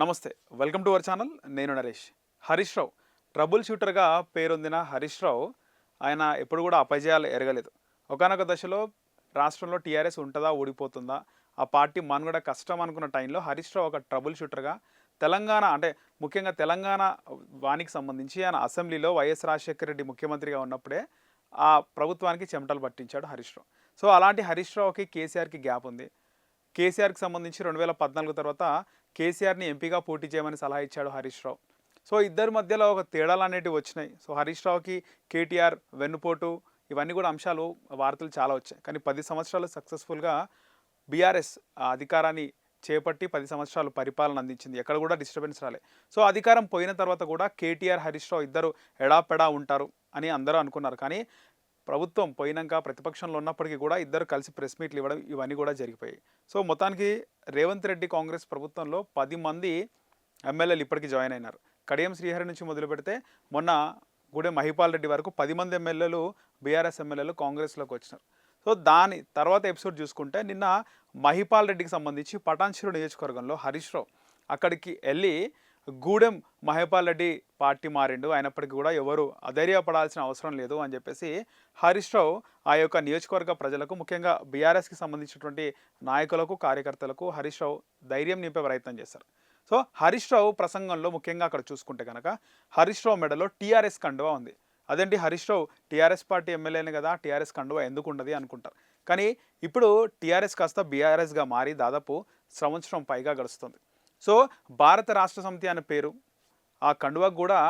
నమస్తే welcome to our channel. నేను Naresh. Harish Rao. Trouble షూటర్గా పేరొందిన హరీష్ రావు ఆయన ఎప్పుడు కూడా అపజయాలు ఎరగలేదు. ఒకనొక దశలో రాష్ట్రంలో టీఆర్ఎస్ ఉంటుందా ఓడిపోతుందా ఆ పార్టీ మనుగడ కష్టం అనుకున్న టైంలో హరీష్ రావు ఒక ట్రబుల్ షూటర్గా తెలంగాణ అంటే ముఖ్యంగా తెలంగాణ వానికి సంబంధించి ఆయన అసెంబ్లీలో వైఎస్ రాజశేఖర రెడ్డి ముఖ్యమంత్రిగా ఉన్నప్పుడే ఆ ప్రభుత్వానికి చెమటలు పట్టించాడు హరీష్ రావు. సో అలాంటి హరీష్ రావుకి కేసీఆర్కి గ్యాప్ ఉంది. కేసీఆర్కి సంబంధించి రెండు వేల పద్నాలుగు తర్వాత కేసీఆర్ని ఎంపీగా పోటీ చేయమని సలహా ఇచ్చాడు హరీష్ రావు. సో ఇద్దరి మధ్యలో ఒక తేడాలు అనేటివి వచ్చినాయి. సో హరీష్ రావుకి కేటీఆర్ వెన్నుపోటు ఇవన్నీ కూడా అంశాలు వార్తలు చాలా వచ్చాయి. కానీ పది సంవత్సరాలు సక్సెస్ఫుల్గా బీఆర్ఎస్ అధికారాన్ని చేపట్టి పది సంవత్సరాలు పరిపాలన అందించింది. ఎక్కడ కూడా డిస్టర్బెన్స్ రాలే. సో అధికారం పోయిన తర్వాత కూడా కేటీఆర్ హరీష్ రావు ఇద్దరు ఎడాపెడా ఉంటారు అని అందరూ అనుకున్నారు. కానీ ప్రభుత్వం పోయినాక ప్రతిపక్షంలో ఉన్నప్పటికీ కూడా ఇద్దరు కలిసి ప్రెస్ మీట్లు ఇవ్వడం ఇవన్నీ కూడా జరిగిపోయాయి. సో మొత్తానికి రేవంత్ రెడ్డి కాంగ్రెస్ ప్రభుత్వంలో పది మంది ఎమ్మెల్యేలు ఇప్పటికీ జాయిన్ అయినారు. కడియం శ్రీహరి నుంచి మొదలు పెడితే మొన్న గూడెం మహిపాల్ రెడ్డి వరకు పది మంది ఎమ్మెల్యేలు బీఆర్ఎస్ ఎమ్మెల్యేలు కాంగ్రెస్లోకి వచ్చినారు. సో దాని తర్వాత ఎపిసోడ్ చూసుకుంటే నిన్న మహిపాల్ రెడ్డికి సంబంధించి పటాన్చిరు నియోజకవర్గంలో హరీష్ రావు అక్కడికి వెళ్ళి గూడెం మహేపాల్ రెడ్డి పార్టీ మారిండు. అయినప్పటికీ కూడా ఎవరు అధైర్యపడాల్సిన అవసరం లేదు అని చెప్పేసి హరీష్ రావు ఆ యొక్క నియోజకవర్గ ప్రజలకు ముఖ్యంగా బీఆర్ఎస్కి సంబంధించినటువంటి నాయకులకు కార్యకర్తలకు హరీష్ రావు ధైర్యం నింపే ప్రయత్నం చేశారు. సో హరీష్ రావు ప్రసంగంలో ముఖ్యంగా అక్కడ చూసుకుంటే కనుక హరీష్ రావు మెడలో టీఆర్ఎస్ కండువా ఉంది. అదేంటి హరీష్ రావు టీఆర్ఎస్ పార్టీ ఎమ్మెల్యేనే కదా టీఆర్ఎస్ కండువా ఎందుకు ఉండదు అనుకుంటారు. కానీ ఇప్పుడు టీఆర్ఎస్ కాస్త బీఆర్ఎస్గా మారి దాదాపు సంవత్సరం పైగా గడుస్తుంది. సో భారత రాష్ట్ర సమితి అనే పేరు ఆ కండువా కూడా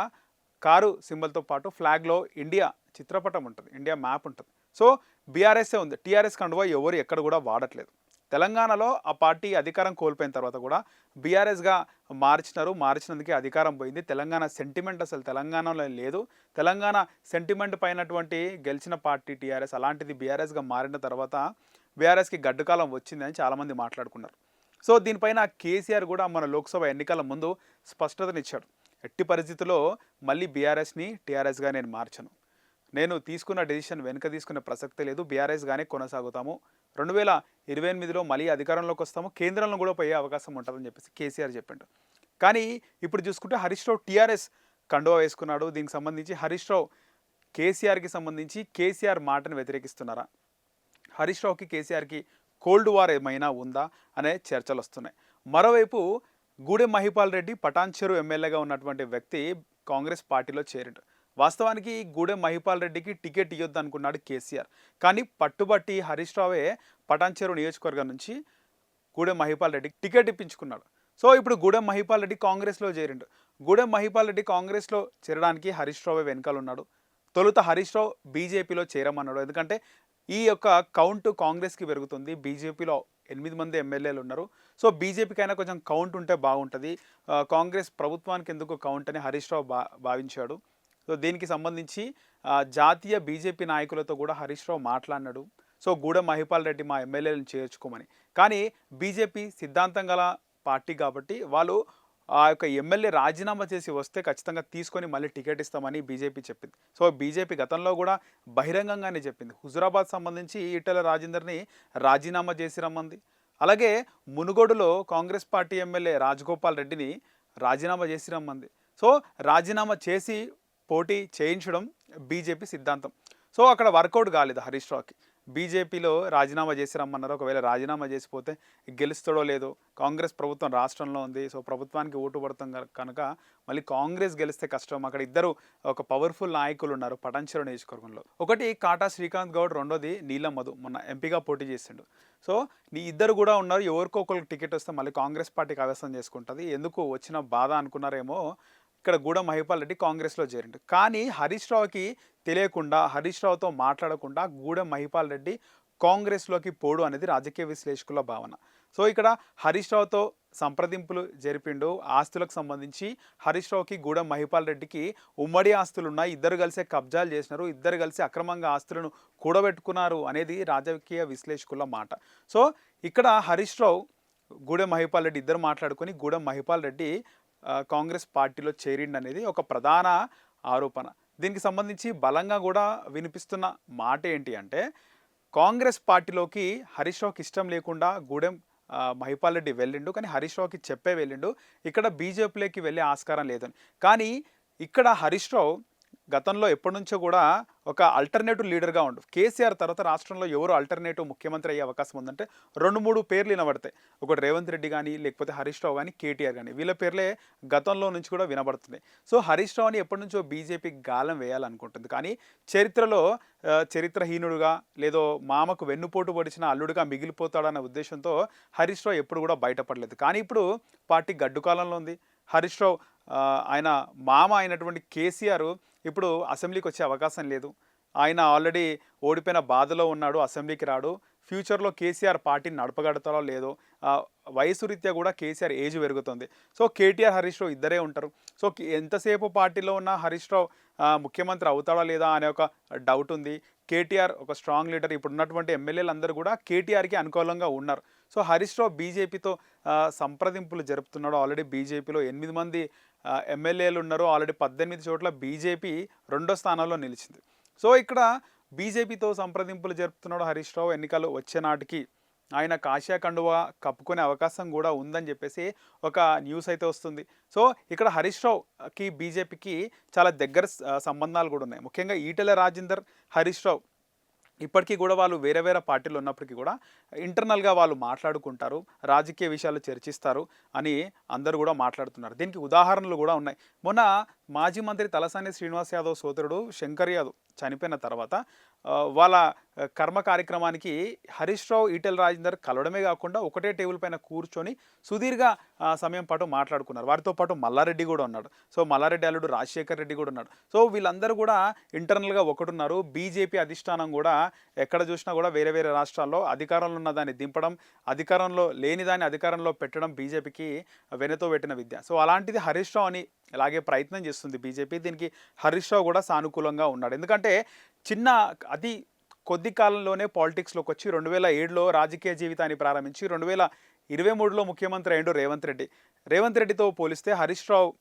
కారు సింబల్తో పాటు ఫ్లాగ్లో ఇండియా చిత్రపటం ఉంటుంది ఇండియా మ్యాప్ ఉంటుంది. సో బీఆర్ఎస్ఏ ఉంది టీఆర్ఎస్ కండువా ఎవరు ఎక్కడ కూడా వాడట్లేదు. తెలంగాణలో ఆ పార్టీ అధికారం కోల్పోయిన తర్వాత కూడా బీఆర్ఎస్గా మార్చినారు మార్చినందుకే అధికారం పోయింది. తెలంగాణ సెంటిమెంట్ అసలు తెలంగాణలో లేదు. తెలంగాణ సెంటిమెంట్ పైనటువంటి గెలిచిన పార్టీ టీఆర్ఎస్ అలాంటిది బీఆర్ఎస్గా మారిన తర్వాత బీఆర్ఎస్కి గడ్డకాలం వచ్చిందని చాలామంది మాట్లాడుకున్నారు. సో దీనిపైన కేసీఆర్ కూడా మన లోక్సభ ఎన్నికల ముందు స్పష్టతనిచ్చాడు. ఎట్టి పరిస్థితుల్లో మళ్ళీ బీఆర్ఎస్ని టీఆర్ఎస్గా నేను మార్చను. నేను తీసుకున్న డెసిషన్ వెనుక తీసుకునే ప్రసక్తే లేదు. బీఆర్ఎస్గానే కొనసాగుతాము. రెండు వేల ఇరవై ఎనిమిదిలో మళ్ళీ అధికారంలోకి వస్తాము. కేంద్రంలో కూడా పోయే అవకాశం ఉంటుందని చెప్పేసి కేసీఆర్ చెప్పిండు. కానీ ఇప్పుడు చూసుకుంటే హరీష్ రావు టీఆర్ఎస్ కండువా వేసుకున్నాడు. దీనికి సంబంధించి హరీష్ రావు కేసీఆర్కి సంబంధించి కేసీఆర్ మాటను వ్యతిరేకిస్తున్నారా? హరీష్ రావుకి కేసీఆర్కి కోల్డ్ వార్ ఏమైనా ఉందా అనే చర్చలు వస్తున్నాయి. మరోవైపు గూడెం మహిపాల్ రెడ్డి పటాన్చెరు ఎమ్మెల్యేగా ఉన్నటువంటి వ్యక్తి కాంగ్రెస్ పార్టీలో చేరిండు. వాస్తవానికి గూడెం మహిపాల్ రెడ్డికి టికెట్ ఇవ్వద్దు అనుకున్నాడు కేసీఆర్. కానీ పట్టుబట్టి హరీష్ రావే పటాన్చెరు నియోజకవర్గం నుంచి గూడెం మహిపాల్ రెడ్డికి టికెట్ ఇప్పించుకున్నాడు. సో ఇప్పుడు గూడెం మహిపాల్ రెడ్డి కాంగ్రెస్లో చేరిండు. గూడెం మహిపాల్ రెడ్డి కాంగ్రెస్లో చేరడానికి హరీష్ రావు వెనకాల ఉన్నాడు. తొలుత హరీష్ రావు బీజేపీలో చేరమన్నాడు. ఎందుకంటే ఈ యొక్క కౌంట్ కాంగ్రెస్కి పెరుగుతుంది. బీజేపీలో ఎనిమిది మంది ఎమ్మెల్యేలు ఉన్నారు. సో బీజేపీకైనా కొంచెం కౌంట్ ఉంటే బాగుంటుంది. కాంగ్రెస్ ప్రభుత్వానికి ఎందుకు కౌంట్ అని హరీష్ రావు భా భావించాడు. సో దీనికి సంబంధించి జాతీయ బీజేపీ నాయకులతో కూడా హరీష్ రావు మాట్లాడినాడు. సో గూడెం మహిపాల్ రెడ్డి మా ఎమ్మెల్యేలను చేర్చుకోమని. కానీ బీజేపీ సిద్ధాంతం గల పార్టీ కాబట్టి వాళ్ళు ఆ యొక్క ఎమ్మెల్యే రాజీనామా చేసి వస్తే ఖచ్చితంగా తీసుకొని మళ్ళీ టికెట్ ఇస్తామని బీజేపీ చెప్పింది. సో బీజేపీ గతంలో కూడా బహిరంగంగానే చెప్పింది. హుజురాబాద్ సంబంధించి ఈటెల రాజేందర్ని రాజీనామా చేసి రమ్మంది. అలాగే మునుగోడులో కాంగ్రెస్ పార్టీ ఎమ్మెల్యే రాజగోపాల్ రెడ్డిని రాజీనామా చేసి రమ్మంది. సో రాజీనామా చేసి పోటీ చేయించడం బీజేపీ సిద్ధాంతం. సో అక్కడ వర్కౌట్ కాలేదు హరీష్ రావుకి. బీజేపీలో రాజీనామా చేసి రమ్మన్నారు ఒకవేళ రాజీనామా చేసిపోతే గెలుస్తాడో లేదో కాంగ్రెస్ ప్రభుత్వం రాష్ట్రంలో ఉంది. సో ప్రభుత్వానికి ఓటు పడతాం కనుక మళ్ళీ కాంగ్రెస్ గెలిస్తే కష్టం. అక్కడ ఇద్దరు ఒక పవర్ఫుల్ నాయకులు ఉన్నారు పటాన్చెరు నియోజకవర్గంలో. ఒకటి కాటా శ్రీకాంత్ గౌడ్ రెండోది నీలం మధు. మొన్న ఎంపీగా పోటీ చేసిండు. సో నీ ఇద్దరు కూడా ఉన్నారు. ఎవరికో ఒకరికి టికెట్ వస్తే మళ్ళీ కాంగ్రెస్ పార్టీకి ఆవేశం చేసుకుంటుంది. ఎందుకు వచ్చిన బాధ అనుకున్నారేమో ఇక్కడ గూడెం మహిపాల్ రెడ్డి కాంగ్రెస్లో చేరిండు. కానీ హరీష్ రావుకి తెలియకుండా హరీష్ రావుతో మాట్లాడకుండా గూడెం మహిపాల్ రెడ్డి కాంగ్రెస్లోకి పోడు అనేది రాజకీయ విశ్లేషకుల భావన. సో ఇక్కడ హరీష్ రావుతో సంప్రదింపులు జరిపిండు. ఆస్తులకు సంబంధించి హరీష్ రావుకి గూడెం మహిపాల్ రెడ్డికి ఉమ్మడి ఆస్తులు ఉన్నాయి ఇద్దరు కలిసే కబ్జాలు చేసినారు. ఇద్దరు కలిసి అక్రమంగా ఆస్తులను కూడబెట్టుకున్నారు అనేది రాజకీయ విశ్లేషకుల మాట. సో ఇక్కడ హరీష్ రావు గూడెం మహిపాల్ రెడ్డి ఇద్దరు మాట్లాడుకొని గూడెం మహిపాల్ రెడ్డి కాంగ్రెస్ పార్టీలో చేరిండు అనేది ఒక ప్రధాన ఆరోపణ. దీనికి సంబంధించి బలంగా కూడా వినిపిస్తున్న మాట ఏంటి అంటే కాంగ్రెస్ పార్టీలోకి హరీష్ రావుకి ఇష్టం లేకుండా గూడెం మహిపాల్ రెడ్డి వెళ్ళిండు కానీ హరీష్ రావుకి చెప్పే వెళ్ళిండు. ఇక్కడ బీజేపీలోకి వెళ్ళే ఆస్కారం లేదని. కానీ ఇక్కడ హరీష్ రావు గతంలో ఎప్పటి నుంచో కూడా ఒక అల్టర్నేటివ్ లీడర్గా ఉండు. కేసీఆర్ తర్వాత రాష్ట్రంలో ఎవరు అల్టర్నేటివ్ ముఖ్యమంత్రి అయ్యే అవకాశం ఉందంటే రెండు మూడు పేర్లు వినబడతాయి. ఒకటి రేవంత్ రెడ్డి కానీ లేకపోతే హరీష్ రావు కానీ కేటీఆర్ కానీ వీళ్ళ పేర్లే గతంలో నుంచి కూడా వినబడుతున్నాయి. సో హరీష్ రావుని ఎప్పటి నుంచో బీజేపీ గాలం వేయాలనుకుంటుంది. కానీ చరిత్రలో చరిత్రహీనుడుగా లేదో మామకు వెన్నుపోటు పొడిచిన అల్లుడుగా మిగిలిపోతాడన్న ఉద్దేశంతో హరీష్ రావు ఎప్పుడు కూడా బయటపడలేదు. కానీ ఇప్పుడు పార్టీ గడ్డు కాలంలో ఉంది. హరీష్ రావు ఆయన మామ అయినటువంటి కేసీఆర్ ఇప్పుడు అసెంబ్లీకి వచ్చే అవకాశం లేదు. ఆయన ఆల్రెడీ ఓడిపోయిన బాధలో ఉన్నాడు అసెంబ్లీకి రాడు. ఫ్యూచర్లో కేసీఆర్ పార్టీని నడపగడతారో లేదో వయసు రీత్యా కూడా కేసీఆర్ ఏజ్ పెరుగుతుంది. సో కేటీఆర్ హరీష్ రావు ఇద్దరే ఉంటారు. సో ఎంతసేపు పార్టీలో ఉన్న హరీష్ రావు ముఖ్యమంత్రి అవుతాడా లేదా అనే ఒక డౌట్ ఉంది. కేటీఆర్ ఒక స్ట్రాంగ్ లీడర్. ఇప్పుడు ఉన్నటువంటి ఎమ్మెల్యేలు అందరూ కూడా కేటీఆర్కి అనుకూలంగా ఉన్నారు. సో హరీష్ రావు బీజేపీతో సంప్రదింపులు జరుపుతున్నాడు. ఆల్రెడీ బీజేపీలో ఎనిమిది మంది ఎమ్మెల్యేలు ఉన్నారు ఆల్రెడీ పద్దెనిమిది చోట్ల బీజేపీ రెండో స్థానంలో నిలిచింది. సో ఇక్కడ బీజేపీతో సంప్రదింపులు జరుపుతున్నాడు హరీష్ రావు ఎన్నికలు వచ్చే నాటికి. ఆయన కాషాయ కండువా కప్పుకునే అవకాశం కూడా ఉందని చెప్పేసి ఒక న్యూస్ అయితే వస్తుంది. సో ఇక్కడ హరీష్ రావుకి బీజేపీకి చాలా దగ్గర సంబంధాలు కూడా ఉన్నాయి. ముఖ్యంగా ఈటెల రాజేందర్ హరీష్ రావు. ఇప్పటికీ కూడా వాళ్ళు వేరే వేరే పార్టీలు ఉన్నప్పటికీ కూడా ఇంటర్నల్గా వాళ్ళు మాట్లాడుకుంటారు రాజకీయ విషయాలు చర్చిస్తారు అని అందరూ కూడా మాట్లాడుతున్నారు. దీనికి ఉదాహరణలు కూడా ఉన్నాయి. మొన్న మాజీ మంత్రి తలసాని శ్రీనివాస్ యాదవ్ సోదరుడు శంకర్ యాదవ్ చనిపోయిన తర్వాత వాళ్ళ కర్మ కార్యక్రమానికి హరీష్ రావు ఈటెల్ రాజేందర్ కలవడమే కాకుండా ఒకటే టేబుల్ పైన కూర్చొని సుదీర్ఘ సమయం పాటు మాట్లాడుకున్నారు. వారితో పాటు మల్లారెడ్డి కూడా ఉన్నాడు. సో మల్లారెడ్డి అల్లుడు రాజశేఖర్ రెడ్డి కూడా ఉన్నాడు. సో వీళ్ళందరూ కూడా ఇంటర్నల్గా ఒకటున్నారు. బీజేపీ అధిష్టానం కూడా ఎక్కడ చూసినా కూడా వేరే వేరే రాష్ట్రాల్లో అధికారంలో ఉన్న దాన్ని దింపడం అధికారంలో లేని దాన్ని అధికారంలో పెట్టడం బీజేపీకి వెనతో పెట్టిన విద్య. సో అలాంటిది హరీష్ రావు అని ఇలాగే ప్రయత్నం చేస్తుంది బీజేపీ. దీనికి హరీష్ రావు కూడా సానుకూలంగా ఉన్నాడు. ఎందుకంటే చిన్న అతి కొద్ది కాలంలోనే పాలిటిక్స్లోకి వచ్చి రెండు వేల ఏడులో రాజకీయ జీవితాన్ని ప్రారంభించి రెండు వేల ఇరవై మూడులో ముఖ్యమంత్రి అయ్యిండు రేవంత్ రెడ్డి. రేవంత్ రెడ్డితో పోలిస్తే హరీష్ రావు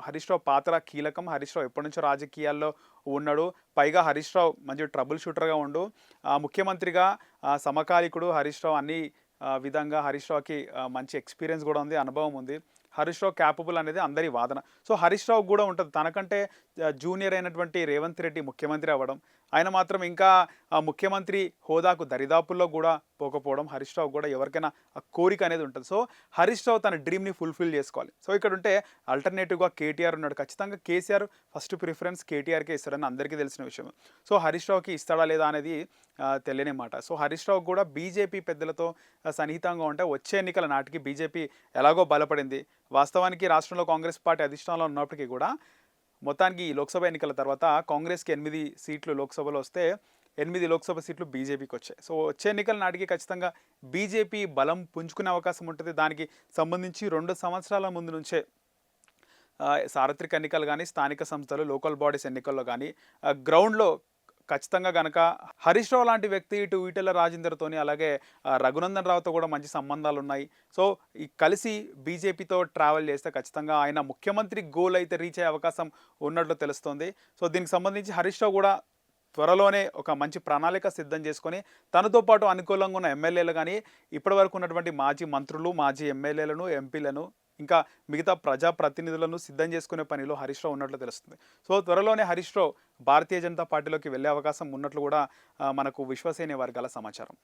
హరీష్ రావు పాత్ర కీలకం. హరీష్ రావు ఎప్పటి నుంచో రాజకీయాల్లో ఉన్నాడు. పైగా హరీష్ రావు మంచి ట్రబుల్ షూటర్గా ఉండు. ఆ, ముఖ్యమంత్రిగా సమకాలికుడు హరీష్ రావు అన్ని విధంగా హరీష్ రావుకి మంచి ఎక్స్పీరియన్స్ కూడా ఉంది అనుభవం ఉంది. హరీష్ రావు క్యాపబుల్ అనేది అందరి వాదన. సో హరీష్ రావు కూడా ఉంటుంది. తనకంటే జూనియర్ అయినటువంటి రేవంత్ రెడ్డి ముఖ్యమంత్రి అవ్వడం ఆయన మాత్రం ఇంకా ముఖ్యమంత్రి హోదాకు దరిదాపుల్లో కూడా పోకపోవడం హరీష్ రావు కూడా ఎవరికైనా ఆ కోరిక అనేది ఉంటుంది. సో హరీష్ రావు తన డ్రీమ్ని ఫుల్ఫిల్ చేసుకోవాలి. సో ఇక్కడ ఉంటే అల్టర్నేటివ్గా కేటీఆర్ ఉన్నాడు. ఖచ్చితంగా కేసీఆర్ ఫస్ట్ ప్రిఫరెన్స్ కేటీఆర్కే ఇస్తాడని అందరికీ తెలిసిన విషయం. సో హరీష్ రావుకి ఇస్తాడా లేదా అనేది ఆ, తెలియని మాట. సో హరీష్ రావు కూడా బీజేపీ పెద్దలతో సన్నిహితంగా ఉంటే వచ్చే ఎన్నికల నాటికి బీజేపీ ఎలాగో బలపడింది. వాస్తవానికి రాష్ట్రంలో కాంగ్రెస్ పార్టీ అధిష్టానంలో ఉన్నప్పటికీ కూడా మొత్తానికి ఈ లోక్సభ ఎన్నికల తర్వాత కాంగ్రెస్కి ఎనిమిది సీట్లు లోక్సభలో వస్తే ఎనిమిది లోక్సభ సీట్లు బీజేపీకి వచ్చాయి. సో వచ్చే ఎన్నికల నాటికి ఖచ్చితంగా బీజేపీ బలం పుంజుకునే అవకాశం ఉంటుంది. దానికి సంబంధించి రెండు సంవత్సరాల ముందు నుంచే సార్వత్రిక ఎన్నికలు కానీ స్థానిక సంస్థలు లోకల్ బాడీస్ ఎన్నికల్లో కానీ గ్రౌండ్లో ఖచ్చితంగా గనక హరీష్ రావు లాంటి వ్యక్తి ఇటు ఈటెల రాజేందర్తోని అలాగే రఘునందన్ రావుతో కూడా మంచి సంబంధాలు ఉన్నాయి సో ఈ కలిసి బీజేపీతో ట్రావెల్ చేస్తే ఖచ్చితంగా ఆయన ముఖ్యమంత్రి గోల్ అయితే రీచ్ అయ్యే అవకాశం ఉన్నట్లు తెలుస్తోంది. సో దీనికి సంబంధించి హరీష్ రావు కూడా త్వరలోనే ఒక మంచి ప్రణాళిక సిద్ధం చేసుకొని తనతో పాటు అనుకూలంగా ఉన్న ఎమ్మెల్యేలు కానీ ఇప్పటివరకు ఉన్నటువంటి మాజీ మంత్రులు మాజీ ఎమ్మెల్యేలను ఎంపీలను ఇంకా మిగతా ప్రజాప్రతినిధులను సిద్ధం చేసుకునే పనిలో హరీష్ రావు ఉన్నట్లు తెలుస్తుంది. సో త్వరలోనే హరీష్ రావు భారతీయ జనతా పార్టీలోకి వెళ్ళే అవకాశం ఉన్నట్లు కూడా మనకు విశ్వసేనే వర్గాల సమాచారం.